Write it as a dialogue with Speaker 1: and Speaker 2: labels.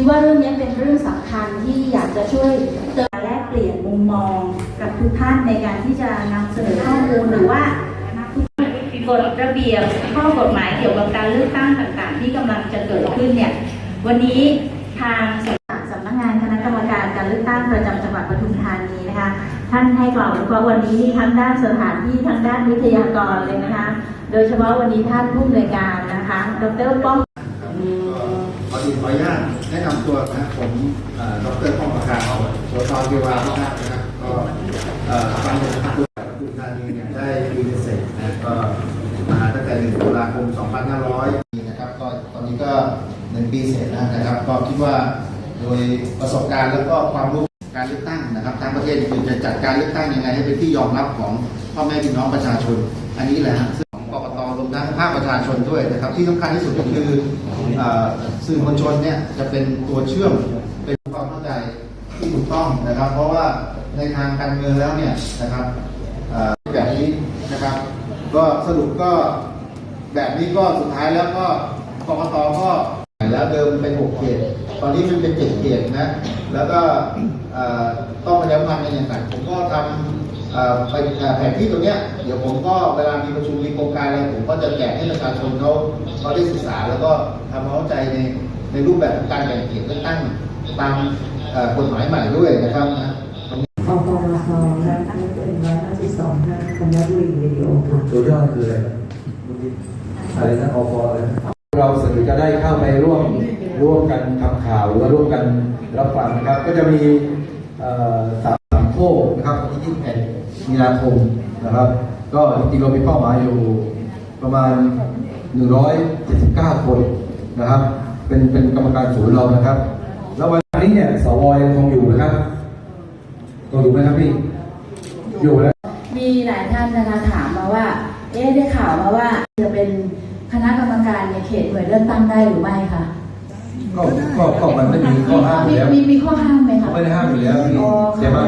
Speaker 1: คิดว่าเรื่องนี้เป็นเรื่องสำคัญที่อยากจะช่วยเติมแลกเปลี่ยนมุมมองกับทุกท่านในการที่จะนำเสนอข้อมูลหรือว่ากฎระเบียบข้อกฎหมายเกี่ยวกับการเลือกตั้งต่างๆ ที่กำลังจะเกิดขึ้นเนี่ยวันนี้ทางสำนักงานคณะกรรมการการเลือกตั้งประจำจังหวัดปทุมธานีนะคะ ท่านให้กล่าววิเคราวันนี้ทั้งด้านสถานที่ทั้งด้านวิทยากรเลยนะคะ โดยเฉพาะวันนี้ท่านผู้อำนวยการนะคะ ดรป้อง
Speaker 2: อดีขออนุญาตแนะนำตัวนะครับผมดรป้องประกาศโสธรเทวาพิทักษ์นะครับก็ฟังในทางดูดูธานีเนี่ยได้รีเนเซ็ตนะก็มาตั้งแต่1ตุลาคม 2500นะครับก็ตอนนี้ก็หนึ่งปีเสร็จแล้วนะครับ ก็คิดว่าโดยประสบการณ์แล้วก็ความรู้การเลือกตั้งนะครับทั้งประเทศคือจะจัดการเลือกตั้งยังไงให้เป็นที่ยอมรับของพ่อแม่พี่น้องประชาชน อันนี้แหละ ทั้งภาคประชาชนด้วยนะครับ ที่สำคัญที่สุดก็คืออ่อสื่อมวลชนเนี่ยจะเป็นตัวเชื่อมเป็นความเข้าใจที่ถูกต้องนะครับ เพราะว่าในทางการเมืองแล้วเนี่ยนะครับแบบนี้นะครับ ก็สรุปก็แบบนี้ก็สุดท้ายแล้วก็กรกตก็แล้วเดิมเป็นหกเขตตอนนี้มันเป็นเจ็ดเขตนะแล้วก็ต้องประชาสัมพันธ์กันอย่างหนักผมก็ทำเอ่อ ไปเอ่อแผนที่ตรงเนี้ยเดี๋ยวผมก็เวลามีประชุมมีโครงการอะไรผมก็จะแจกให้ประชาชนเขาเขาได้ศึกษาแล้วก็ทำความเข้าใจในในรูปแบบของการแบ่งเขตเลือกตั้งตามกฎหมายใหม่ด้วยนะครับนะ
Speaker 3: อปรสและท่านเป็นร้อยห้าสิบสองท่านคณะบุรีวิดีโอค่ะ
Speaker 4: ตัวย่อคืออะไรนะอะไรนะอฟอะไรเราสื่อจะได้เข้าไปร่วมร่วมกันทำข่าวหรือว่าร่วมกันรับฟังนะครับ ก็จะมีสาม โคกนะครับวันที่21มีนาคมนะครับ ก็จริงๆเรามีเป้าหมายอยู่ประมาณ 179 คนนะครับ เป็นเป็นกรรมการศูนย์เรานะครับ แล้ววันนี้เนี่ยสวยังคงอยู่นะครับยังอยู่ไหมครับพี่อยู่แล้ว
Speaker 1: มีหลายท่านนะคะถามมาว่า เอ๊ะได้ข่าวมาว่าจะเป็นคณะกรรมการในเขตหน่วยเลือกตั้งได้หรือไม่คะ
Speaker 4: ก็ก็ก็มันไม่มีข้อห้ามอยู่
Speaker 1: มี
Speaker 4: แล้ว
Speaker 1: มีมีข้อห้ามไหมคะ
Speaker 4: ไม่ได้ห้ามอยู่แล้วพี่
Speaker 1: อ๋อ
Speaker 4: แต่ว่า